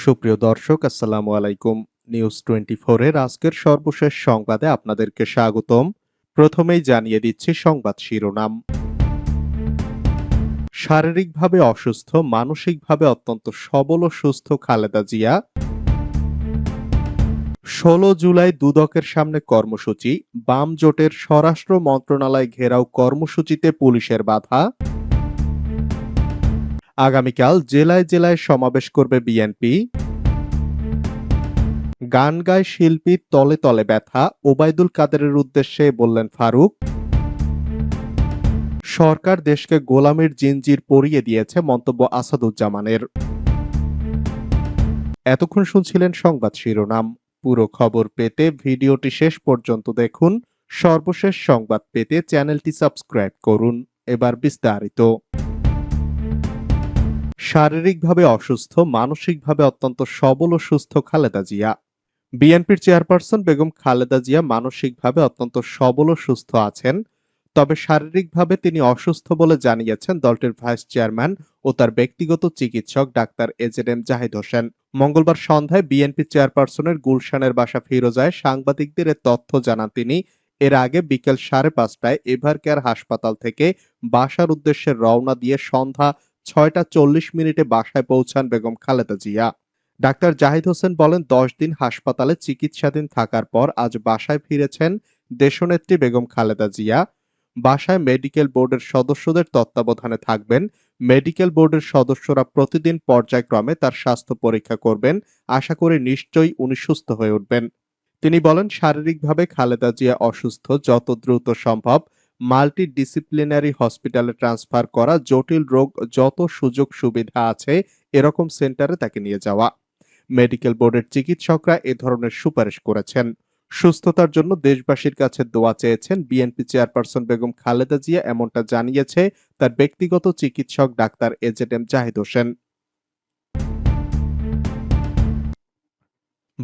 সুপ্রিয় দর্শক, আসসালামু আলাইকুম। নিউজ টোয়েন্টি এর আজকের সর্বশেষ সংবাদে আপনাদেরকে স্বাগতম। প্রথমেই জানিয়ে দিচ্ছি সংবাদ শিরোনাম। শারীরিকভাবে অসুস্থ, মানসিকভাবে অত্যন্ত সবল ও সুস্থ খালেদা জিয়া। ষোলো জুলাই দুদকের সামনে কর্মসূচি। বাম জোটের স্বরাষ্ট্র মন্ত্রণালয় ঘেরাও কর্মসূচিতে পুলিশের বাধা। আগামীকাল জেলায় জেলায় সমাবেশ করবে বিএনপি। গান গায় শিল্পী তলে তলে ব্যথা, ওবায়দুল কাদেরের উদ্দেশ্যে বললেন ফারুক। সরকার দেশকে গোলামের জিনজির পরিয়ে দিয়েছে মন্তব্য আসাদুজ্জামানের। এতক্ষণ শুনছিলেন সংবাদ শিরোনাম। পুরো খবর পেতে ভিডিওটি শেষ পর্যন্ত দেখুন। সর্বশেষ সংবাদ পেতে চ্যানেলটি সাবস্ক্রাইব করুন। এবার বিস্তারিত। শারীরিকভাবে অসুস্থ, মানসিকভাবে অত্যন্ত সবল ও সুস্থ খালেদা জিয়া। বিএনপির চেয়ারপারসন বেগম খালেদা জিয়া মানসিকভাবে অত্যন্ত সবল ও সুস্থ আছেন, তবে শারীরিকভাবে তিনি অসুস্থ বলে জানিয়েছেন দলটির ভাইস চেয়ারম্যান ও তার ব্যক্তিগত চিকিৎসক doctor AZ M Zahid Hossain. মঙ্গলবার সন্ধ্যায় বিএনপি চেয়ারপারসনের গুলশানের বাসা ফিরোজায় সাংবাদিকদের এ তথ্য জানান তিনি, এর আগে বিকেল সাড়ে পাঁচটায় এভার কেয়ার হাসপাতাল থেকে বাসার উদ্দেশ্যে রওনা দিয়ে সন্ধ্যা ছয়টা চল্লিশ মিনিটে বাসায় পৌঁছান বেগম খালেদা জিয়া। ডাক্তার জাহিদ হোসেন বলেন, দশ দিন হাসপাতালে চিকিৎসাধীন থাকার পর আজ বাসায় ফিরেছেন দেশনেত্রী বেগম খালেদা জিয়া। বাসায় মেডিকেল বোর্ডের সদস্যদের তত্ত্বাবধানে থাকবেন। মেডিকেল বোর্ডের সদস্যরা প্রতিদিন পর্যায়ক্রমে তার স্বাস্থ্য পরীক্ষা করবেন। আশা করি নিশ্চয়ই উনি সুস্থ হয়ে উঠবেন। তিনি বলেন, শারীরিকভাবে খালেদা জিয়া অসুস্থ যত দ্রুত সম্ভব। মাল্টি ডিসিপ্লিনারি হসপিটালে ট্রান্সফার করা জটিল রোগ যত সুযোগ সুবিধা আছে এরকম সেন্টারে তাকে নিয়ে যাওয়া। মেডিকেল বোর্ডের চিকিৎসকরা এ ধরনের সুপারিশ করেছেন। সুস্থতার জন্য দেশবাসীর কাছে দোয়া চেয়েছেন বিএনপি চেয়ারপারসন বেগম খালেদা জিয়া, এমনটা জানিয়েছে তার ব্যক্তিগত চিকিৎসক doctor AZ M Zahid Hossain.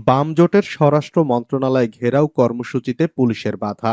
বাম জোটের স্বরাষ্ট্র মন্ত্রণালয় ঘেরাও কর্মসূচিতে পুলিশের বাধা।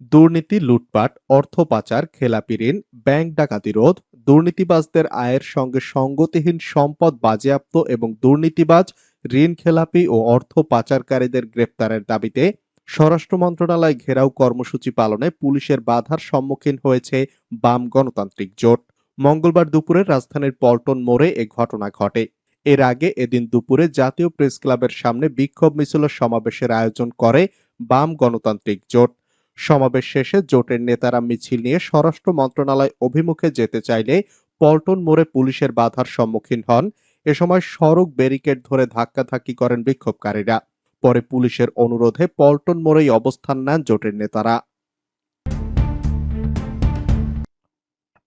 দুর্নীতি, লুটপাট, অর্থ পাচার খেলাপি ঋণ ব্যাংক ডাকাতি রোধ, দুর্নীতিবাজদের আয়ের সঙ্গে সঙ্গতিহীন সম্পদ বাজেয়াপ্ত এবং দুর্নীতিবাজ, ঋণ খেলাপি ও অর্থ পাচারকারীদের গ্রেপ্তারের দাবিতে স্বরাষ্ট্র মন্ত্রণালয় ঘেরাও কর্মসূচি পালনে পুলিশের বাধার সম্মুখীন হয়েছে বাম গণতান্ত্রিক জোট। মঙ্গলবার দুপুরে রাজধানীর পল্টন মোড়ে এ ঘটনা ঘটে। এর আগে এদিন দুপুরে জাতীয় প্রেস ক্লাবের সামনে বিক্ষোভ মিছিল সমাবেশের আয়োজন করে বাম গণতান্ত্রিক জোট। সমাবেশ শেষে জোটের নেতারা মিছিল নিয়ে স্বরাষ্ট্র মন্ত্রণালয় অভিমুখে যেতে চাইলে পল্টন মোড়ে পুলিশের বাধার সম্মুখীন হন। এ সময় সড়ক ব্যারিকেড ধরে ধাক্কাধাক্কি করেন বিক্ষোভকারীরা। পরে পুলিশের অনুরোধে পল্টন মোড়েই অবস্থান নেন জোটের নেতারা।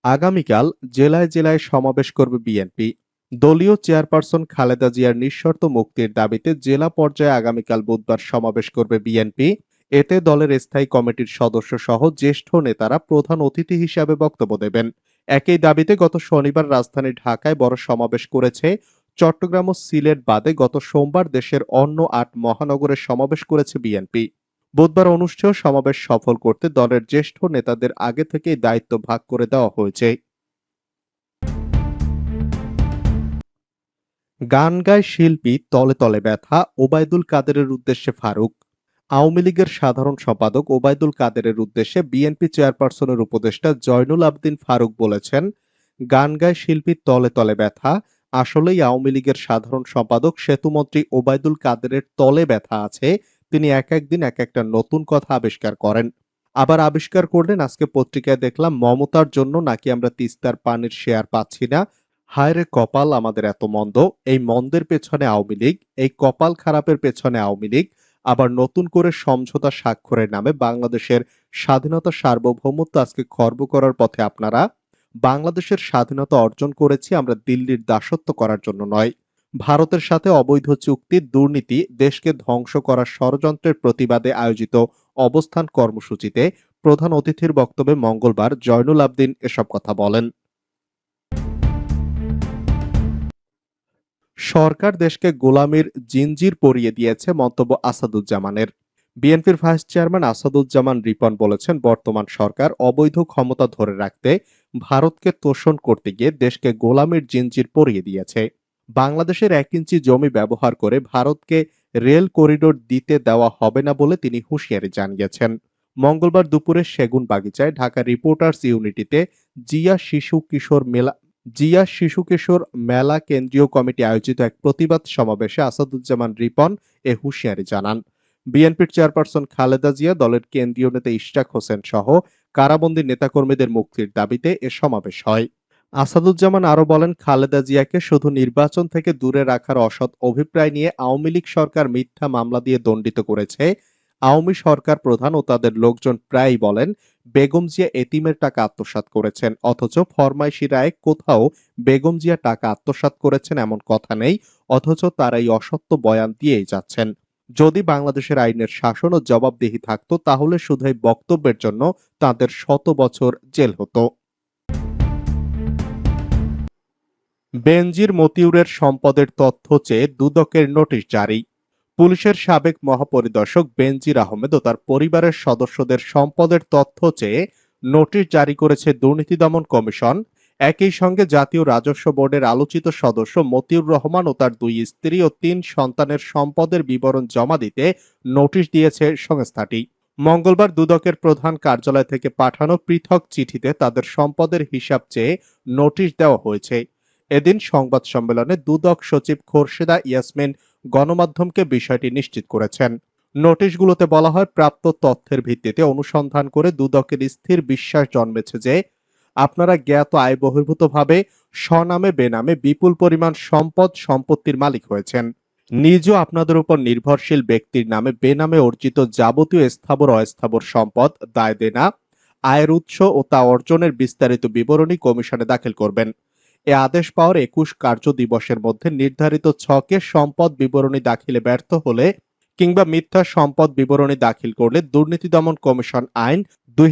আগামীকাল জেলায় জেলায় সমাবেশ করবে বিএনপি। দলীয় চেয়ারপারসন খালেদা জিয়ার নিঃশর্ত মুক্তির দাবিতে জেলা পর্যায়ে আগামীকাল বুধবার সমাবেশ করবে বিএনপি। এতে দলের স্থায়ী কমিটির সদস্য সহ জ্যেষ্ঠ নেতারা প্রধান অতিথি হিসাবে বক্তব্য দেবেন। একই দাবিতে গত শনিবার রাজধানী ঢাকায় বড় সমাবেশ করেছে চট্টগ্রাম ও সিলেট বাদে গত সোমবার দেশের অন্য আট মহানগরে সমাবেশ করেছে বিএনপি। বুধবার অনুষ্ঠেয় সমাবেশ সফল করতে দলের জ্যেষ্ঠ নেতাদের আগে থেকেই দায়িত্ব ভাগ করে দেওয়া হয়েছে। গান গায় শিল্পী তলে তলে ব্যথা, ওবায়দুল কাদেরের উদ্দেশ্যে ফারুক। আওয়ামী লীগের সাধারণ সম্পাদক ওবায়দুল কাদেরের উদ্দেশ্যে বিএনপি চেয়ারপারসনের উপদেষ্টা জয়নুল আবদিন ফারুক বলেছেন, গান গায় শিল্পী তলে তলে ব্যথা, আসলেই আওয়ামী লীগের সাধারণ সম্পাদক সেতুমন্ত্রী ওবায়দুল কাদেরের তলে ব্যথা আছে, তিনি এক একদিন এক একটা নতুন কথা আবিষ্কার করেন। আবার আবিষ্কার করলেন, আজকে পত্রিকায় দেখলাম মমতার জন্য নাকি আমরা তিস্তার পানির শেয়ার পাচ্ছি না। হায় রে কপাল আমাদের এত মন্দ, এই মন্দের পেছনে আওয়ামী লীগ, এই কপাল খারাপের পেছনে আওয়ামী লীগ আবার নতুন করে সমঝোতা স্বাক্ষরের নামে বাংলাদেশের স্বাধীনতা সার্বভৌমত্ব আজকে খর্ব করার পথে আপনারা বাংলাদেশের স্বাধীনতা অর্জন করেছি আমরা দিল্লির দাসত্ব করার জন্য নয়। ভারতের সাথে অবৈধ চুক্তি, দুর্নীতি, দেশকে ধ্বংস করার ষড়যন্ত্রের প্রতিবাদে আয়োজিত অবস্থান কর্মসূচিতে প্রধান অতিথির বক্তব্যে মঙ্গলবার জয়নুল আবদিন এসব কথা বলেন। সরকার দেশকে গোলামির জিনজির পরিয়ে দিয়েছে মন্তব্য আসাদুজ্জামানের। বিএনপির ভাইস চেয়ারম্যান আসাদুজ্জামান রিপন বলেছেন, বর্তমান সরকার অবৈধ ক্ষমতা ধরে রাখতে ভারতকে তোষণ করতে গিয়ে দেশকে গোলামির জিনজির পরিয়ে দিয়েছে। বাংলাদেশের এক ইঞ্চি জমি ব্যবহার করে ভারতকে রেল করিডোর দিতে দেওয়া হবে না বলে তিনি হুঁশিয়ারি জানিয়েছেন। মঙ্গলবার দুপুরে সেগুন বাগিচায় ঢাকা রিপোর্টার্স ইউনিটিতে জিয়া শিশু কিশোর মেলা জিয়া শিশু কিশোর মেলা কেন্দ্রীয় কমিটি আয়োজিত এক প্রতিবাদ সমাবেশে আসাদুজ্জামান রিপন এ হুঁশিয়ারি জানান। বিএনপির চেয়ারপারসন খালেদা জিয়া, দলের কেন্দ্রীয় নেতা ইশরাক হোসেন সহ কারাবন্দী নেতাকর্মীদের মুক্তির দাবিতে এ সমাবেশ হয়। আসাদুজ্জামান আরও বলেন, খালেদা জিয়াকে শুধু নির্বাচন থেকে দূরে রাখার অসৎ অভিপ্রায় নিয়ে আওয়ামী লীগ সরকার মিথ্যা মামলা দিয়ে দণ্ডিত করেছে। আওয়ামী সরকার প্রধান ও তাদের লোকজন প্রায়ই বলেন, বেগম জিয়া এতিমের টাকা আত্মসাৎ করেছেন, অথচ ফরমাইশি রায় কোথাও বেগম জিয়া টাকা আত্মসাৎ করেছেন এমন কথা নেই, অথচ তারা এই অসত্য বয়ান দিয়েই যাচ্ছেন। যদি বাংলাদেশের আইনের শাসন ও জবাবদিহি থাকতো, তাহলে শুধু এই বক্তব্যের জন্য তাদের শত বছর জেল হতো। বেনজির মতিউরের সম্পদের তথ্য চেয়ে দুদকের নোটিশ জারি। পুলিশের সাবেক মহাপরিদর্শক বেনজির আহমেদ ও তার পরিবারের সদস্যদের সম্পদের তথ্য চেয়ে নোটিশ জারি করেছে দুর্নীতি দমন কমিশন। একই সঙ্গে জাতীয় রাজস্ব বোর্ডের আলোচিত সদস্য মতিউর রহমান ও তার দুই স্ত্রী ও তিন সন্তানের সম্পদের বিবরণ জমা দিতে নোটিশ দিয়েছে সংস্থাটি। মঙ্গলবার দুদকের প্রধান কার্যালয় থেকে পাঠানো পৃথক চিঠিতে তাদের সম্পদের হিসাব চেয়ে নোটিশ দেওয়া হয়েছে। এদিন সংবাদ সম্মেলনে দুদক সচিব খোরশেদা ইয়াসমিন গণমাধ্যমকে বিষয়টি নিশ্চিত করেছেন। নোটিশগুলোতে বলা হয়, প্রাপ্ত তথ্যের ভিত্তিতে অনুসন্ধান করে দুদকের স্থির বিশ্বাস জন্মেছে যে, আপনারা জ্ঞাত আয় বহির্ভূতভাবে স্বনামে, বেনামে বিপুল পরিমাণ সম্পদ, সম্পত্তির মালিক হয়েছেন। নিজ আপনাদের উপর নির্ভরশীল ব্যক্তির নামে, বেনামে অর্জিত যাবতীয় স্থাবর, অস্থাবর সম্পদ, দায় দেনা, আয়ের উৎস ও তা অর্জনের বিস্তারিত বিবরণী কমিশনে দাখিল করবেন। এ আদেশ পাওয়ার একুশ কার্য দিবসের মধ্যে নির্ধারিত ছকে সম্পদ বিবরণী দাখিলে ব্যর্থ হলে কিংবা মিথ্যা সম্পদ বিবরণী দাখিল করলে দুর্নীতি দমন কমিশন আইন দুই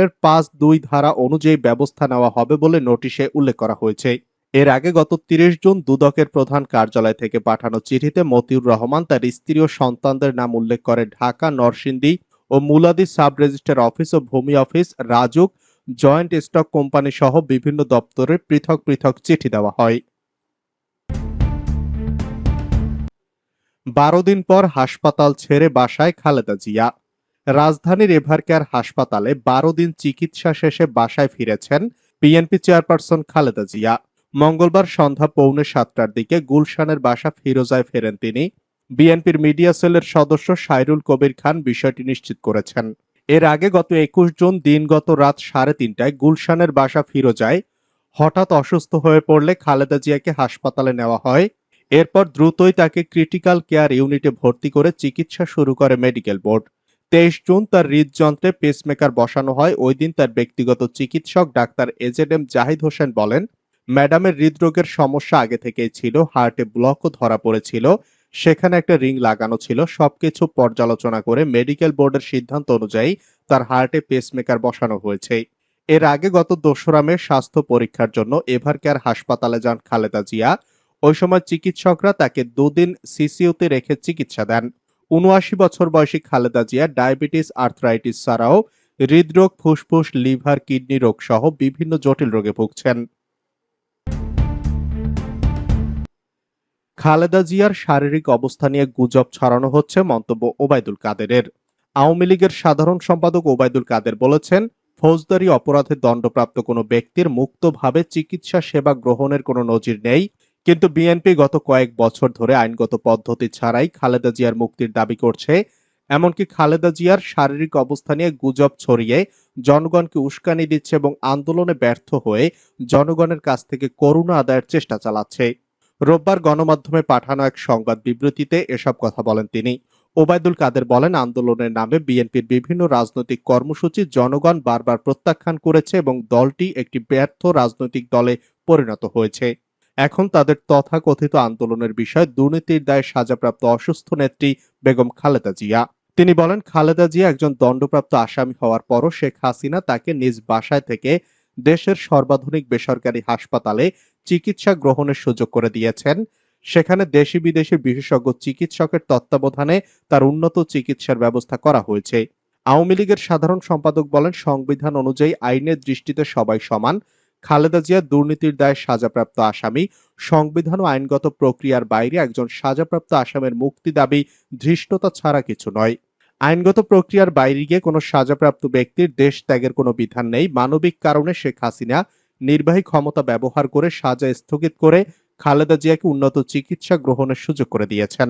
এর পাঁচ দুই ধারা অনুযায়ী ব্যবস্থা নেওয়া হবে বলে নোটিশে উল্লেখ করা হয়েছে। এর আগে গত তিরিশ জুন দুদকের প্রধান কার্যালয় থেকে পাঠানো চিঠিতে মতিউর রহমান তার স্ত্রী ও সন্তানদের নাম উল্লেখ করে ঢাকা, নরসিংদী ও মুলাদি সাব রেজিস্ট্রার অফিস ও ভূমি office, Rajuk joint stock company সহ বিভিন্ন দপ্তরে পৃথক পৃথক চিঠি দেওয়া হয়। বারো দিন পর হাসপাতাল ছেড়ে বাসায় খালেদা জিয়া। রাজধানীর এভারকেয়ার হাসপাতালে বারো দিন চিকিৎসা শেষে বাসায় ফিরেছেন বিএনপি চেয়ারপারসন খালেদা জিয়া। মঙ্গলবার সন্ধ্যা পৌনে সাতটার দিকে গুলশানের বাসা ফিরোজায় ফেরেন তিনি। বিএনপির মিডিয়া সেলের সদস্য সাইরুল কবির খান বিষয়টি নিশ্চিত করেছেন। এর আগে গত একুশ জুন দিনগত রাত সাড়ে তিনটায় গুলশানের বাসা ফিরোজায় হঠাৎ অসুস্থ হয়ে পড়লে খালেদা জিয়াকে হাসপাতালে নেওয়া হয়। এরপর দ্রুতই তাকে ক্রিটিক্যাল কেয়ার ইউনিটে ভর্তি করে চিকিৎসা শুরু করে মেডিকেল বোর্ড। তেইশ জুন তার হৃদযন্ত্রে পেসমেকার বসানো হয়। ওই দিন তার ব্যক্তিগত চিকিৎসক doctor AZ M Zahid Hossain বলেন, ম্যাডামের হৃদরোগের সমস্যা আগে থেকেই ছিল, হার্টে ব্লকও ধরা পড়েছিল সেখানে একটা রিং লাগানো ছিল। সবকিছু পর্যালোচনা করে মেডিকেল বোর্ডের সিদ্ধান্ত অনুযায়ী তার হার্টে পেসমেকার বসানো হয়েছে। এর আগে গত দোসরা মে স্বাস্থ্য পরীক্ষার জন্য এভারকেয়ার হাসপাতালে যান খালেদা জিয়া। ওই সময় চিকিৎসকরা তাকে দুদিন সিসিউতে রেখে চিকিৎসা দেন। উনআশি বছর বয়সী খালেদা জিয়া ডায়াবেটিস আর্থ্রাইটিস ছাড়াও হৃদরোগ, ফুসফুস, লিভার, কিডনি রোগ সহ বিভিন্ন জটিল রোগে ভুগছেন। খালেদা জিয়ার শারীরিক অবস্থা নিয়ে গুজব ছড়ানো হচ্ছে মন্তব্য ওবায়দুল কাদেরের। আওয়ামী লীগের সাধারণ সম্পাদক ওবায়দুল কাদের বলেছেন, ফৌজদারি অপরাধে দণ্ডপ্রাপ্ত কোনো ব্যক্তির মুক্তভাবে চিকিৎসা সেবা গ্রহণের কোনো নজির নেই। কিন্তু বিএনপি গত কয়েক বছর ধরে আইনগত পদ্ধতি ছাড়াই খালেদা জিয়ার মুক্তির দাবি করছে। এমনকি খালেদা জিয়ার শারীরিক অবস্থা নিয়ে গুজব ছড়িয়ে জনগণকে উস্কানি দিচ্ছে এবং আন্দোলনে ব্যর্থ হয়ে জনগণের কাছ থেকে করুণা আদায়ের চেষ্টা চালাচ্ছে। রোববার গণমাধ্যমে পাঠানো এক সংবাদ বিবৃতিতে এসব কথা বলেন তিনি। ওবায়দুল কাদের বলেন, আন্দোলনের নামে বিএনপির বিভিন্ন রাজনৈতিক কর্মসূচি জনগণ বারবার প্রত্যাখ্যান করেছে এবং দলটি একটি ব্যর্থ রাজনৈতিক দলে পরিণত হয়েছে। এখন তাদের তথাকথিত আন্দোলনের বিষয় দুর্নীতির দায়ে সাজাপ্রাপ্ত অসুস্থ নেত্রী বেগম খালেদা জিয়া। তিনি বলেন, খালেদা জিয়া একজন দণ্ডপ্রাপ্ত আসামি হওয়ার পরও শেখ হাসিনা তাকে নিজ বাসায় থেকে দেশের সর্বাধুনিক বেসরকারি হাসপাতালে চিকিৎসা গ্রহণের সুযোগ করে দিয়েছেন। সেখানে দেশি বিদেশি বিশেষজ্ঞ চিকিৎসকের তত্ত্বাবধানে তার উন্নত চিকিৎসার ব্যবস্থা করা হয়েছে। আওয়ামী লীগের সাধারণ সম্পাদক বলেন, সংবিধান অনুযায়ী আইনের দৃষ্টিতে সবাই সমান। খালেদা জিয়া দুর্নীতির দায়ে সাজাপ্রাপ্ত আসামি। সংবিধান ও আইনগত প্রক্রিয়ার বাইরে একজন সাজাপ্রাপ্ত আসামের মুক্তি দাবি ধৃষ্টতা ছাড়া কিছু নয়। আইনগত প্রক্রিয়ার বাইরে গিয়ে কোনো সাজাপ্রাপ্ত ব্যক্তির দেশ ত্যাগের কোনো বিধান নেই। মানবিক কারণে শেখ হাসিনা নির্বাহী ক্ষমতা ব্যবহার করে সাজা স্থগিত করে খালেদা জিয়াকে উন্নত চিকিৎসা গ্রহণের সুযোগ করে দিয়েছেন।